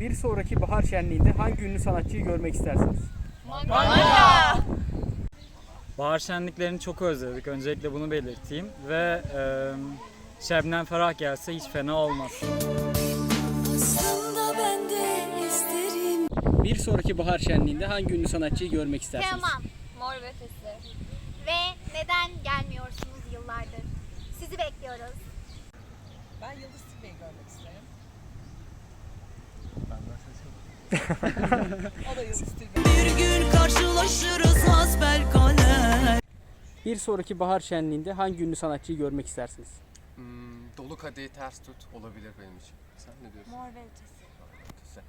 Bir sonraki bahar şenliğinde hangi ünlü sanatçıyı görmek istersiniz? Bahar şenliklerini çok özledik. Öncelikle bunu belirteyim. Ve e, Şebnem Ferah gelse hiç fena olmaz. Aslında ben de isterim. Bir sonraki bahar şenliğinde hangi ünlü sanatçıyı görmek istersiniz? Teoman, Mor ve Ötesi. Ve neden gelmiyorsunuz yıllardır? Sizi bekliyoruz. Ben Yıldız Tilbe'yi görmek isterim. o da Yıldız Tilbe. Bir gün karşılaşırız hasbelkader. Bir sonraki bahar şenliğinde hangi ünlü sanatçıyı görmek istersiniz? Hmm, dolu kadehi ters tut olabilir benim için. Sen ne diyorsun? Mor ve Ötesi.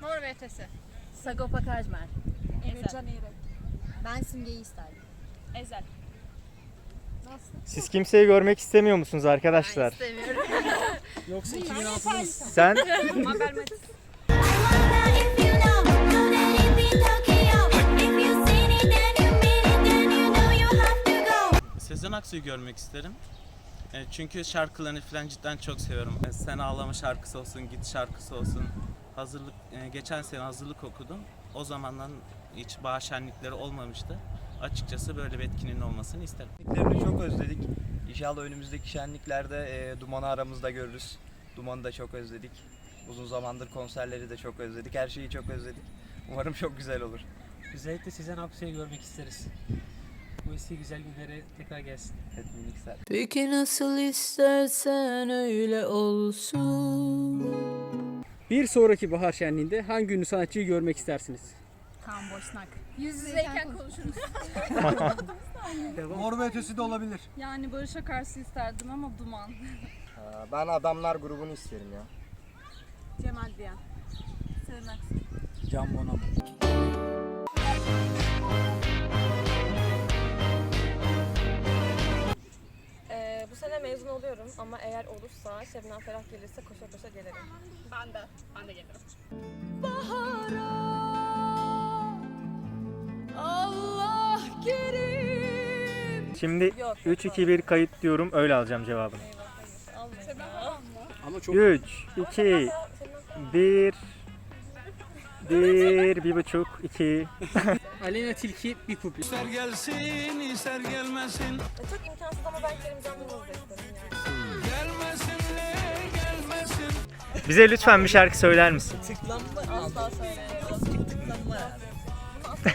Mor ve Ötesi. Sagopa Kajmer. Emircan İrek. Ben Simge'yi isterdim. Ezel. Siz kimseyi görmek istemiyor musunuz arkadaşlar? İstemiyorum. Yoksa 2006'da Sen Mabel Matiz. Aksu'yu görmek isterim. E, Çünkü şarkılarını falan cidden çok seviyorum. E, Sen ağlama şarkısı olsun, git şarkısı olsun. Hazırlık e, geçen sene hazırlık okudum. O zamandan hiç bahar şenlikleri olmamıştı. Açıkçası böyle bir etkinliğin olmasını isterim. Şenliklerini çok özledik. İnşallah önümüzdeki şenliklerde e, Duman'ı aramızda görürüz. Duman'ı da çok özledik. Uzun zamandır konserleri de çok özledik. Her şeyi çok özledik. Umarım çok güzel olur. Özellikle Sezen Aksu'yu görmek isteriz. Bu eski güzel günlere tekrar gelsin. Evet. Peki nasıl istersen öyle olsun. Bir sonraki bahar şenliğinde hangi ünlü sanatçıyı görmek istersiniz? Kaan Boşnak. Yüz yüzeyken konuşuruz. Mor ve ötesi de olabilir. Yani Barış Akarsu isterdim ama duman. Ben adamlar grubunu isterim ya. Cemal Diyen. Sezen Aksu. Can Bonomo. Mezun oluyorum ama eğer olursa Şebnem Ferah gelirse koşa koşa gelirim. Ben de. Ben de gelirim. Allah kerim. şimdi Yok. 3 2 1 kayıt diyorum öyle alacağım cevabını. Ama çok 3 2 1 1 bir buçuk 2 Aleyna Tilki bir kupi. gelsin, ister gelmesin. E, çok imkansız ama ben Kerimcan da isterim yani. Bize lütfen bir şarkı söyler misin? Asla söyleyemem.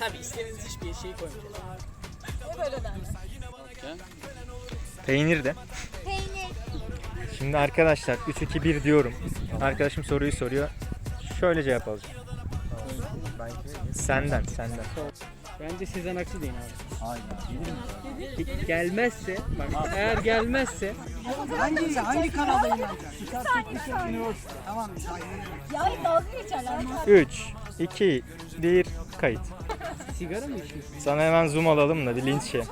Tabii istediğiniz hiçbir şeyi koymayacağız. Hep öyle derler. Peynir de. Peynir. Şimdi arkadaşlar 3 2 1 diyorum. Arkadaşım soruyu soruyor. Şöyle cevap alacağım. Senden, senden. Bence Sezen Aksu deyin abi. Aynen. Gelmezse, bak eğer gelmezse Hangi, hangi kanalda inanacak? Ya dalga geçerler. 3 2 1 kayıt. sigara mı içiyorsun? Sana hemen zoom alalım da bir linç şey.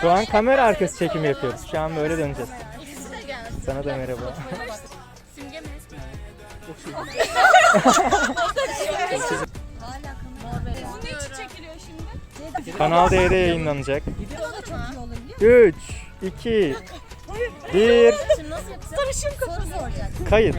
Şu an kamera arkası çekimi yapıyoruz. Şu an böyle döneceğiz. Sana da merhaba. Simge mi? Bu ne için çekiliyor şimdi? Kanal D'de yayınlanacak. 3 2 1 Soru soracak. kayıt.